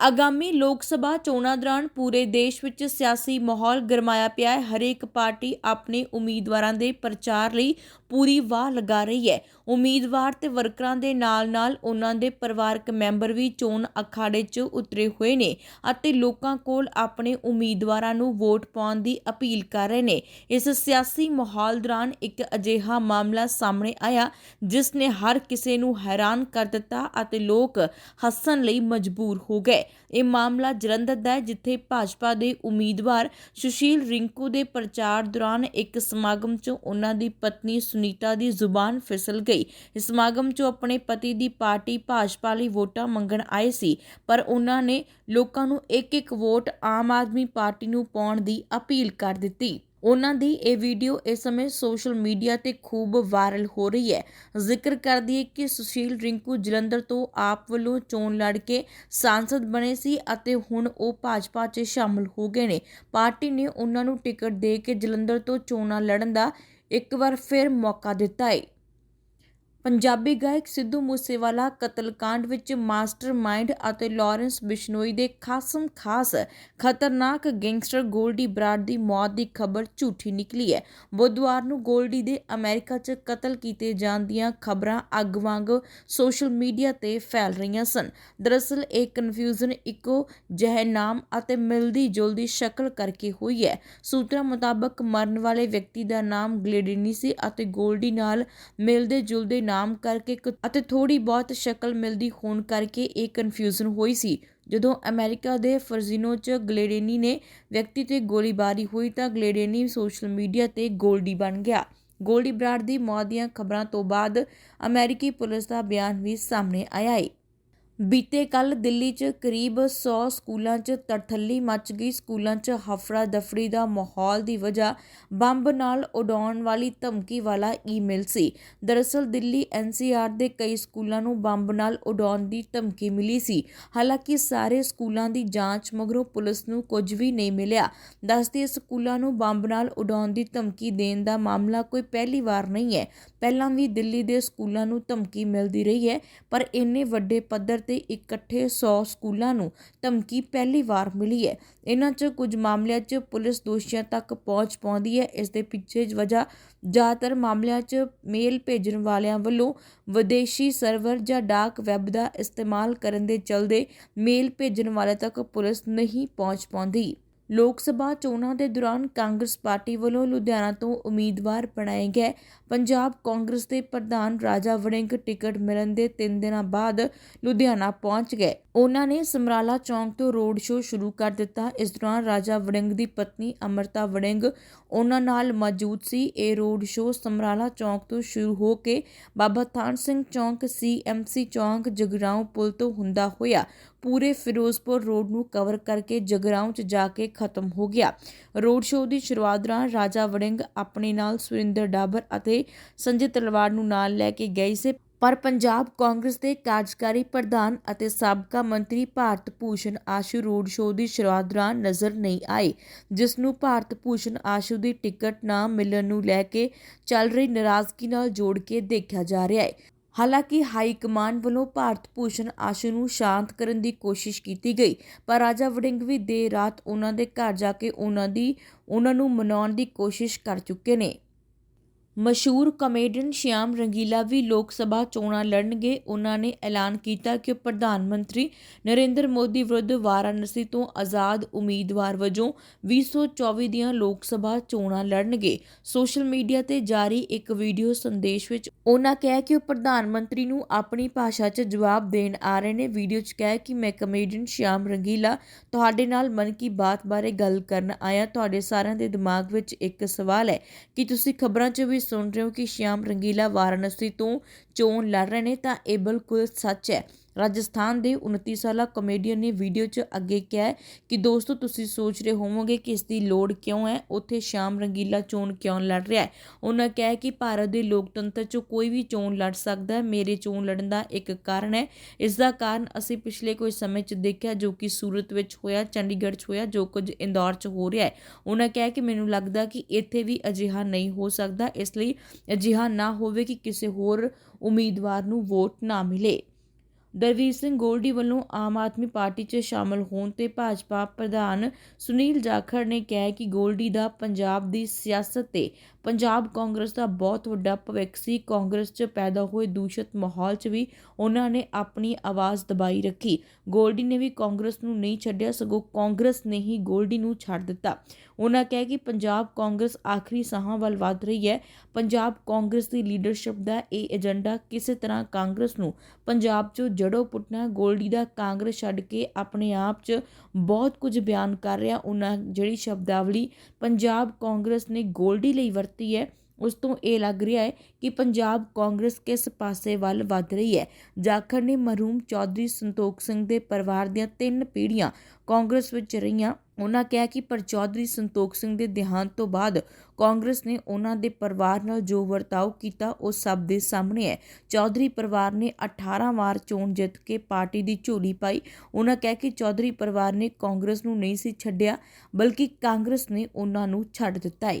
ਆਗਾਮੀ ਲੋਕ ਸਭਾ ਚੋਣਾਂ ਦੌਰਾਨ ਪੂਰੇ ਦੇਸ਼ ਵਿੱਚ ਸਿਆਸੀ ਮਾਹੌਲ ਗਰਮਾਇਆ ਪਿਆ ਹੈ। ਹਰੇਕ ਪਾਰਟੀ ਆਪਣੇ ਉਮੀਦਵਾਰਾਂ ਦੇ ਪ੍ਰਚਾਰ ਲਈ ਪੂਰੀ ਵਾਹ ਲਗਾ ਰਹੀ ਹੈ। ਉਮੀਦਵਾਰ ਤੇ ਵਰਕਰਾਂ ਦੇ ਨਾਲ-ਨਾਲ ਉਹਨਾਂ ਦੇ ਪਰਿਵਾਰਕ ਮੈਂਬਰ ਵੀ ਚੋਣ ਅਖਾੜੇ 'ਚ ਉਤਰੇ ਹੋਏ ਨੇ ਅਤੇ ਲੋਕਾਂ ਕੋਲ ਆਪਣੇ ਉਮੀਦਵਾਰਾਂ ਨੂੰ ਵੋਟ ਪਾਉਣ ਦੀ ਅਪੀਲ ਕਰ ਰਹੇ ਨੇ। ਇਸ ਸਿਆਸੀ ਮਾਹੌਲ ਦੌਰਾਨ ਇੱਕ ਅਜਿਹਾ ਮਾਮਲਾ ਸਾਹਮਣੇ ਆਇਆ, ਜਿਸ ਨੇ ਹਰ ਕਿਸੇ ਨੂੰ ਹੈਰਾਨ ਕਰ ਦਿੱਤਾ ਅਤੇ ਲੋਕ ਹੱਸਣ ਲਈ ਮਜਬੂਰ ਹੋ ਗਏ। ਇਹ ਮਾਮਲਾ ਜਲੰਧਰ ਦਾ ਹੈ, ਜਿੱਥੇ ਭਾਜਪਾ ਦੇ ਉਮੀਦਵਾਰ ਸੁਸ਼ੀਲ ਰਿੰਕੂ ਦੇ ਪ੍ਰਚਾਰ ਦੌਰਾਨ ਇੱਕ ਸਮਾਗਮ 'ਚ ਉਹਨਾਂ ਦੀ ਪਤਨੀ ਸੁਨੀਤਾ ਦੀ ਜ਼ੁਬਾਨ ਫਿਸਲ ਗਈ। ਇਸ ਸਮਾਗਮ 'ਚ ਆਪਣੇ ਪਤੀ ਦੀ ਪਾਰਟੀ ਭਾਜਪਾ ਲਈ ਵੋਟਾਂ ਮੰਗਣ ਆਏ ਸੀ, ਪਰ ਉਹਨਾਂ ਨੇ ਲੋਕਾਂ ਨੂੰ ਇੱਕ ਇੱਕ ਵੋਟ ਆਮ ਆਦਮੀ ਪਾਰਟੀ ਨੂੰ ਪਾਉਣ ਦੀ ਅਪੀਲ ਕਰ ਦਿੱਤੀ। ਉਹਨਾਂ ਦੀ ਇਹ ਵੀਡੀਓ ਇਸ ਸਮੇਂ ਸੋਸ਼ਲ ਮੀਡੀਆ ਤੇ ਖੂਬ ਵਾਇਰਲ ਹੋ ਰਹੀ ਹੈ। ਜ਼ਿਕਰ ਕਰਦੀ ਹੈ ਕਿ ਸੁਸ਼ੀਲ ਰਿੰਕੂ ਜਲੰਧਰ ਤੋਂ ਆਪ ਵੱਲੋਂ ਚੋਣ ਲੜ ਕੇ ਸਾਂਸਦ ਬਣੇ ਸੀ ਅਤੇ ਹੁਣ ਉਹ ਭਾਜਪਾ 'ਚ ਸ਼ਾਮਲ ਹੋ ਗਏ ਨੇ। ਪਾਰਟੀ ਨੇ ਉਹਨਾਂ ਨੂੰ ਟਿਕਟ ਦੇ ਕੇ ਜਲੰਧਰ ਤੋਂ ਚੋਣਾਂ ਲੜਨ ਦਾ ਇੱਕ ਵਾਰ ਫਿਰ ਮੌਕਾ ਦਿੱਤਾ ਹੈ ਪੰਜਾਬੀ ਗਾਇਕ ਸਿੱਧੂ ਮੂਸੇਵਾਲਾ ਕਤਲकांड ਵਿੱਚ ਮਾਸਟਰਮਾਈਂਡ ਅਤੇ ਲਾਰੈਂਸ ਬਿਸ਼ਨੋਈ ਦੇ ਖਾਸਮ ਖਾਸ ਖਤਰਨਾਕ ਗੈਂਗਸਟਰ ਗੋਲਡੀ ਬਰਾਡ ਦੀ ਮੌਤ ਦੀ ਖਬਰ ਝੂਠੀ ਨਿਕਲੀ ਹੈ। ਬੁੱਧਵਾਰ ਨੂੰ ਗੋਲਡੀ ਦੇ ਅਮਰੀਕਾ 'ਚ ਕਤਲ ਕੀਤੇ ਜਾਣ ਦੀਆਂ ਖਬਰਾਂ ਅੱਗ ਵਾਂਗ ਸੋਸ਼ਲ ਮੀਡੀਆ ਤੇ ਫੈਲ ਰਹੀਆਂ ਸਨ। ਦਰਅਸਲ ਇਹ ਕਨਫਿਊਜ਼ਨ ਇੱਕੋ ਜਿਹੇ ਨਾਮ ਅਤੇ ਮਿਲਦੀ ਜੁਲਦੀ ਸ਼ਕਲ ਕਰਕੇ ਹੋਈ ਹੈ। ਸੂਤਰਾਂ ਮੁਤਾਬਕ ਮਰਨ ਵਾਲੇ ਵਿਅਕਤੀ ਦਾ ਨਾਮ ਗਲੇਡਿਨੀ ਸੀ ਅਤੇ ਗੋਲਡੀ ਨਾਲ ਮਿਲਦੇ ਜੁਲਦੇ ਨਾਮ ਕਰਕੇ ਅਤੇ ਥੋੜੀ ਬਹੁਤ ਸ਼ਕਲ ਮਿਲਦੀ ਹੋਣ ਕਰਕੇ ਇਹ ਕਨਫਿਊਜ਼ਨ ਹੋਈ ਸੀ। ਜਦੋਂ ਅਮਰੀਕਾ ਦੇ ਫਰਜ਼ੀਨੋ ਚ ਗਲੇਡੇਨੀ ਨੇ ਵਿਅਕਤੀ ਤੇ ਗੋਲੀਬਾਰੀ ਹੋਈ ਤਾਂ ਗਲੇਡੇਨੀ ਸੋਸ਼ਲ ਮੀਡੀਆ ਤੇ ਗੋਲਡੀ ਬਣ ਗਿਆ। ਗੋਲਡੀ ਬਰਾਡ ਦੀ ਮੌਤ ਦੀਆਂ ਖਬਰਾਂ ਤੋਂ ਬਾਅਦ ਅਮਰੀਕੀ ਪੁਲਿਸ ਦਾ ਬਿਆਨ ਵੀ ਸਾਹਮਣੇ ਆਇਆ ਹੈ ਬੀਤੇ ਕੱਲ ਦਿੱਲੀ 'ਚ ਕਰੀਬ 100 ਸਕੂਲਾਂ 'ਚ ਤੜਥੱਲੀ ਮੱਚ ਗਈ। ਸਕੂਲਾਂ 'ਚ ਹਫੜਾ ਦਫੜੀ ਦਾ ਮਾਹੌਲ ਦੀ ਵਜ੍ਹਾ ਬੰਬ ਨਾਲ ਉਡਾਉਣ ਵਾਲੀ ਧਮਕੀ ਵਾਲਾ ਈਮੇਲ ਸੀ। ਦਰਅਸਲ ਦਿੱਲੀ ਐਨਸੀਆਰ ਦੇ ਕਈ ਸਕੂਲਾਂ ਨੂੰ ਬੰਬ ਨਾਲ ਉਡਾਉਣ ਦੀ ਧਮਕੀ ਮਿਲੀ ਸੀ। ਹਾਲਾਂਕਿ ਸਾਰੇ ਸਕੂਲਾਂ ਦੀ ਜਾਂਚ ਮਗਰੋਂ ਪੁਲਿਸ ਨੂੰ ਕੁਝ ਵੀ ਨਹੀਂ ਮਿਲਿਆ। ਦੱਸਦੇ ਸਕੂਲਾਂ ਨੂੰ ਬੰਬ ਨਾਲ ਉਡਾਉਣ ਦੀ ਧਮਕੀ ਦੇਣ ਦਾ ਮਾਮਲਾ ਕੋਈ ਪਹਿਲੀ ਵਾਰ ਨਹੀਂ ਹੈ। ਪਹਿਲਾਂ ਵੀ ਦਿੱਲੀ ਦੇ ਸਕੂਲਾਂ ਨੂੰ ਧਮਕੀ ਮਿਲਦੀ ਰਹੀ ਹੈ, ਪਰ ਇੰਨੇ ਵੱਡੇ ਪੱਧਰ ਤੇ ਇਕੱਠੇ 100 ਸਕੂਲਾਂ ਨੂੰ ਧਮਕੀ ਪਹਿਲੀ ਵਾਰ ਮਿਲੀ ਹੈ। ਇਹਨਾਂ 'ਚ ਕੁਝ ਮਾਮਲਿਆਂ 'ਚ ਪੁਲਿਸ ਦੋਸ਼ੀਆਂ ਤੱਕ ਪਹੁੰਚ ਪਾਉਂਦੀ ਹੈ। ਇਸ ਦੇ ਪਿੱਛੇ ਵਜ੍ਹਾ ਜ਼ਿਆਦਾਤਰ ਮਾਮਲਿਆਂ 'ਚ ਮੇਲ ਭੇਜਣ ਵਾਲਿਆਂ ਵੱਲੋਂ ਵਿਦੇਸ਼ੀ ਸਰਵਰ ਜਾਂ ਡਾਕ ਵੈਬ ਦਾ ਇਸਤੇਮਾਲ ਕਰਨ ਦੇ ਚਲਦੇ ਮੇਲ ਭੇਜਣ ਵਾਲੇ ਤੱਕ ਪੁਲਿਸ ਨਹੀਂ ਪਹੁੰਚ ਪਾਉਂਦੀ। ਲੋਕ ਸਭਾ ਚੋਣਾਂ ਦੇ ਦੌਰਾਨ ਕਾਂਗਰਸ ਪਾਰਟੀ ਵੱਲੋਂ ਲੁਧਿਆਣਾ ਤੋਂ ਉਮੀਦਵਾਰ ਬਣਾਏ ਗਏ ਪੰਜਾਬ ਕਾਂਗਰਸ ਦੇ ਪ੍ਰਧਾਨ ਰਾਜਾ ਵੜਿੰਗ ਟਿਕਟ ਮਿਲਣ ਦੇ 3 ਦਿਨਾਂ ਬਾਅਦ ਲੁਧਿਆਣਾ ਪਹੁੰਚ ਗਏ। ਉਹਨਾਂ ਨੇ ਸਮਰਾਲਾ ਚੌਂਕ ਤੋਂ ਰੋਡ ਸ਼ੋਅ ਸ਼ੁਰੂ ਕਰ ਦਿੱਤਾ। ਇਸ ਦੌਰਾਨ ਰਾਜਾ ਵੜਿੰਗ ਦੀ ਪਤਨੀ ਅਮਰਤਾ ਵੜਿੰਗ ਉਹਨਾਂ ਨਾਲ ਮੌਜੂਦ ਸੀ। ਇਹ ਰੋਡ ਸ਼ੋਅ ਸਮਰਾਲਾ ਚੌਂਕ ਤੋਂ ਸ਼ੁਰੂ ਹੋ ਕੇ ਬਾਬਾ ਥਾਨ ਸਿੰਘ ਚੌਂਕ, ਸੀਐਮਸੀ ਚੌਂਕ, ਜਗਰਾਉਂ ਪੁਲ ਤੋਂ ਹੁੰਦਾ ਹੋਇਆ ਪੂਰੇ ਫਿਰੋਜ਼ਪੁਰ ਰੋਡ ਨੂੰ ਕਵਰ ਕਰਕੇ ਜਗਰਾਉਂ 'ਚ ਜਾ ਕੇ ਖਤਮ ਹੋ ਗਿਆ। ਰੋਡ ਸ਼ੋਅ ਦੀ ਸ਼ੁਰੂਆਤ ਦੌਰਾਨ ਰਾਜਾ ਵੜਿੰਗ ਆਪਣੇ ਨਾਲ ਸੁਰਿੰਦਰ ਡਾਬਰ ਅਤੇ ਸੰਜੇ ਤਲਵਾੜ ਨੂੰ ਨਾਲ ਲੈ ਕੇ ਗਏ ਸੀ। ਪਰ ਪੰਜਾਬ ਕਾਂਗਰਸ ਦੇ ਕਾਰਜਕਾਰੀ ਪ੍ਰਧਾਨ ਅਤੇ ਸਾਬਕਾ ਮੰਤਰੀ ਭਾਰਤ ਭੂਸ਼ਣ ਆਸ਼ੂ ਰੋਡ ਸ਼ੋਅ ਦੀ ਸ਼ੁਰੂਆਤ ਦੌਰਾਨ ਨਜ਼ਰ ਨਹੀਂ ਆਏ, ਜਿਸ ਨੂੰ ਭਾਰਤ ਭੂਸ਼ਣ ਆਸ਼ੂ ਦੀ ਟਿਕਟ ਨਾ ਮਿਲਣ ਨੂੰ ਲੈ ਕੇ ਚੱਲ ਰਹੀ ਨਾਰਾਜ਼ਗੀ ਨਾਲ ਜੋੜ ਕੇ ਦੇਖਿਆ ਜਾ ਰਿਹਾ ਹੈ। ਹਾਲਾਂਕਿ ਹਾਈ ਕਮਾਂਡ ਵੱਲੋਂ ਭਾਰਤ ਭੂਸ਼ਣ ਆਸ਼ੂ ਨੂੰ ਸ਼ਾਂਤ ਕਰਨ ਦੀ ਕੋਸ਼ਿਸ਼ ਕੀਤੀ ਗਈ, ਪਰ ਰਾਜਾ ਵੜਿੰਗ ਵੀ ਦੇਰ ਰਾਤ ਉਹਨਾਂ ਦੇ ਘਰ ਜਾ ਕੇ ਉਹਨਾਂ ਦੀ, ਉਹਨਾਂ ਨੂੰ ਮਨਾਉਣ ਦੀ ਕੋਸ਼ਿਸ਼ ਕਰ ਚੁੱਕੇ ਨੇ। ਮਸ਼ਹੂਰ ਕਾਮੇਡੀਅਨ ਸ਼ਿਆਮ ਰੰਗੀਲਾ ਵੀ ਲੋਕ ਸਭਾ ਚੋਣਾਂ ਲੜਨਗੇ। ਉਹਨਾਂ ਨੇ ਐਲਾਨ ਕੀਤਾ ਕਿ ਪ੍ਰਧਾਨ ਮੰਤਰੀ ਨਰਿੰਦਰ ਮੋਦੀ ਵਿਰੁੱਧ ਵਾਰਾਣਸੀ ਤੋਂ ਆਜ਼ਾਦ ਉਮੀਦਵਾਰ ਵਜੋਂ 2024 ਦੀਆਂ ਲੋਕ ਸਭਾ ਚੋਣਾਂ ਲੜਨਗੇ। ਸੋਸ਼ਲ ਮੀਡੀਆ ਤੇ ਜਾਰੀ ਇੱਕ ਵੀਡੀਓ ਸੰਦੇਸ਼ ਵਿੱਚ ਉਹਨਾਂ ਕਿਹਾ ਕਿ ਉਹ ਪ੍ਰਧਾਨ ਮੰਤਰੀ ਨੂੰ ਆਪਣੀ ਭਾਸ਼ਾ 'ਚ ਜਵਾਬ ਦੇਣ ਆ ਰਹੇ ਨੇ। ਵੀਡੀਓ 'ਚ ਕਿਹਾ ਕਿ ਮੈਂ ਕਾਮੇਡੀਅਨ ਸ਼ਿਆਮ ਰੰਗੀਲਾ। ਤੁਹਾਡੇ ਨਾਲ ਮਨ ਕੀ ਬਾਤ ਬਾਰੇ ਗੱਲ ਕਰਨ ਆਇਆ। ਤੁਹਾਡੇ ਸਾਰਿਆਂ ਦੇ ਦਿਮਾਗ ਵਿੱਚ ਇੱਕ ਸਵਾਲ ਹੈ ਕਿ ਤੁਸੀਂ ਖਬਰਾਂ 'ਚ ਵੀ ਸੁਣ ਰਹੇ ਹੋ ਕਿ ਸ਼ਿਆਮ ਰੰਗੀਲਾ ਵਾਰਾਣਸੀ ਤੋਂ ਚੋਣ ਲੜ ਰਹੇ ਨੇ, ਤਾਂ ਇਹ ਬਿਲਕੁਲ ਸੱਚ ਹੈ। ਰਾਜਸਥਾਨ ਦੇ 29 ਸਾਲਾ ਕਮੇਡੀਅਨ ਨੇ ਵੀਡੀਓ 'ਚ ਅੱਗੇ ਕਿਹਾ ਕਿ ਦੋਸਤੋ, ਤੁਸੀਂ ਸੋਚ ਰਹੇ ਹੋਵੋਗੇ ਕਿ ਇਸ ਦੀ ਲੋੜ ਕਿਉਂ ਹੈ? ਉੱਥੇ ਸ਼ਾਮ ਰੰਗੀਲਾ ਚੋਣ ਕਿਉਂ ਲੜ ਰਿਹਾ ਹੈ? ਉਹਨਾਂ ਕਿਹਾ ਕਿ ਭਾਰਤ ਦੇ ਲੋਕਤੰਤਰ 'ਚ ਕੋਈ ਵੀ ਚੋਣ ਲੜ ਸਕਦਾ ਹੈ। ਮੇਰੇ ਚੋਣ ਲੜਨ ਦਾ ਇੱਕ ਕਾਰਨ ਹੈ। ਇਸ ਦਾ ਕਾਰਨ ਅਸੀਂ ਪਿਛਲੇ ਕੁਝ ਸਮੇਂ 'ਚ ਦੇਖਿਆ ਜੋ ਕਿ ਸੂਰਤ ਵਿੱਚ ਹੋਇਆ, ਚੰਡੀਗੜ੍ਹ 'ਚ ਹੋਇਆ, ਜੋ ਕੁਝ ਇੰਦੌਰ 'ਚ ਹੋ ਰਿਹਾ ਹੈ। ਉਹਨਾਂ ਕਿਹਾ ਕਿ ਮੈਨੂੰ ਲੱਗਦਾ ਕਿ ਇੱਥੇ ਵੀ ਅਜਿਹਾ ਨਹੀਂ ਹੋ ਸਕਦਾ। ਇਸ ਲਈ ਅਜਿਹਾ ਨਾ ਹੋਵੇ ਕਿ ਕਿਸੇ ਹੋਰ ਉਮੀਦਵਾਰ ਨੂੰ ਵੋਟ ਨਾ ਮਿਲੇ। ਦਰਵੀਰ ਸਿੰਘ ਗੋਲਡੀ ਵੱਲੋਂ ਆਮ ਆਦਮੀ ਪਾਰਟੀ 'ਚ ਸ਼ਾਮਲ ਹੋਣ ਤੇ ਭਾਜਪਾ ਪ੍ਰਧਾਨ ਸੁਨੀਲ ਜਾਖੜ ਨੇ ਕਿਹਾ ਕਿ ਗੋਲਡੀ ਦਾ ਪੰਜਾਬ ਦੀ ਸਿਆਸਤ ਤੇ ਪੰਜਾਬ ਕਾਂਗਰਸ ਦਾ ਬਹੁਤ ਵੱਡਾ ਭਵਿੱਖ ਸੀ। ਕਾਂਗਰਸ 'ਚ ਪੈਦਾ ਹੋਏ ਦੂਸ਼ਿਤ ਮਾਹੌਲ 'ਚ ਵੀ ਉਹਨਾਂ ਨੇ ਆਪਣੀ ਆਵਾਜ਼ ਦਬਾਈ ਰੱਖੀ। ਗੋਲਡੀ ਨੇ ਵੀ ਕਾਂਗਰਸ ਨੂੰ ਨਹੀਂ ਛੱਡਿਆ, ਸਗੋਂ ਕਾਂਗਰਸ ਨੇ ਹੀ ਗੋਲਡੀ ਨੂੰ ਛੱਡ ਦਿੱਤਾ। ਉਹਨਾਂ ਕਿਹਾ ਕਿ ਪੰਜਾਬ ਕਾਂਗਰਸ ਆਖਰੀ ਸਾਹਾਂ ਵੱਲ ਵਧ ਰਹੀ ਹੈ। ਪੰਜਾਬ ਕਾਂਗਰਸ ਦੀ ਲੀਡਰਸ਼ਿਪ ਦਾ ਇਹ ਏਜੰਡਾ ਕਿਸੇ ਤਰ੍ਹਾਂ ਕਾਂਗਰਸ ਨੂੰ ਪੰਜਾਬ 'ਚੋਂ ਜੜੋਂ ਪੁੱਟਣਾ, ਗੋਲਡੀ ਦਾ ਕਾਂਗਰਸ ਛੱਡ ਕੇ ਆਪਣੇ ਆਪ 'ਚ ਬਹੁਤ ਕੁਝ ਬਿਆਨ ਕਰ ਰਿਹਾ। ਉਹਨਾਂ ਜਿਹੜੀ ਸ਼ਬਦਾਵਲੀ ਪੰਜਾਬ ਕਾਂਗਰਸ ਨੇ ਗੋਲਡੀ ਲਈ ਵਰਤੀ ਹੈ ਉਸ ਤੋਂ ਇਹ ਲੱਗ ਰਿਹਾ ਹੈ ਕਿ ਪੰਜਾਬ ਕਾਂਗਰਸ ਕਿਸ ਪਾਸੇ ਵੱਲ ਵੱਧ ਰਹੀ ਹੈ? ਜਾਖੜ ਨੇ ਮਰਹੂਮ ਚੌਧਰੀ ਸੰਤੋਖ ਸਿੰਘ ਦੇ ਪਰਿਵਾਰ ਦੀਆਂ ਤਿੰਨ ਪੀੜ੍ਹੀਆਂ ਕਾਂਗਰਸ ਵਿੱਚ ਰਹੀਆਂ। ਉਹਨਾਂ ਕਿਹਾ ਕਿ ਪਰ ਚੌਧਰੀ ਸੰਤੋਖ ਸਿੰਘ ਦੇ ਦੇਹਾਂਤ ਤੋਂ ਬਾਅਦ ਕਾਂਗਰਸ ਨੇ ਉਹਨਾਂ ਦੇ ਪਰਿਵਾਰ ਨਾਲ ਜੋ ਵਰਤਾਓ ਕੀਤਾ, ਉਹ ਸਭ ਦੇ ਸਾਹਮਣੇ ਹੈ। ਚੌਧਰੀ ਪਰਿਵਾਰ ਨੇ 18 ਵਾਰ ਚੋਣ ਜਿੱਤ ਕੇ ਪਾਰਟੀ ਦੀ ਝੋਲੀ ਪਾਈ। ਉਹਨਾਂ ਕਹਿ ਕਿ ਚੌਧਰੀ ਪਰਿਵਾਰ ਨੇ ਕਾਂਗਰਸ ਨੂੰ ਨਹੀਂ ਸੀ ਛੱਡਿਆ, ਬਲਕਿ ਕਾਂਗਰਸ ਨੇ ਉਹਨਾਂ ਨੂੰ ਛੱਡ ਦਿੱਤਾ ਹੈ